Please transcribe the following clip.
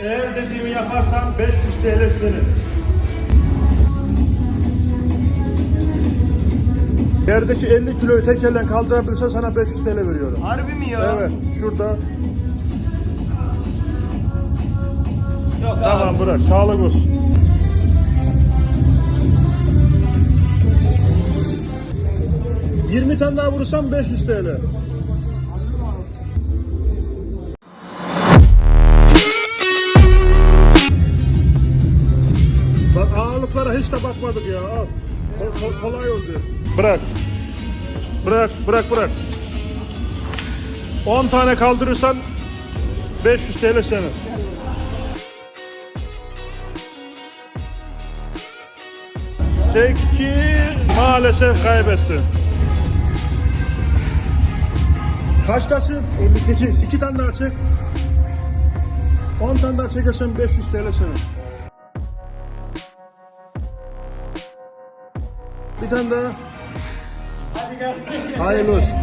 Eğer dediğimi yaparsan 500 TL senin. Yerdeki 50 kiloyu tek elle kaldırabilirsen sana 500 TL veriyorum. Harbi mi ya? Evet, şurada. Yok abi. Tamam bırak, sağlık olsun. Yirmi tane daha vurursam 500 TL. Ağırlıklara hiç de bakmadık ya. Al. Ko- ko- kolay oldu. Bırak. Bırak, bırak, bırak. 10 tane kaldırırsan 500 TL senin. Seki maalesef kaybetti. Kaçtasın? 58. İki tane daha çek. 10 tane daha çekersen 500 TL senin. Bir tane daha. Hayırlı olsun.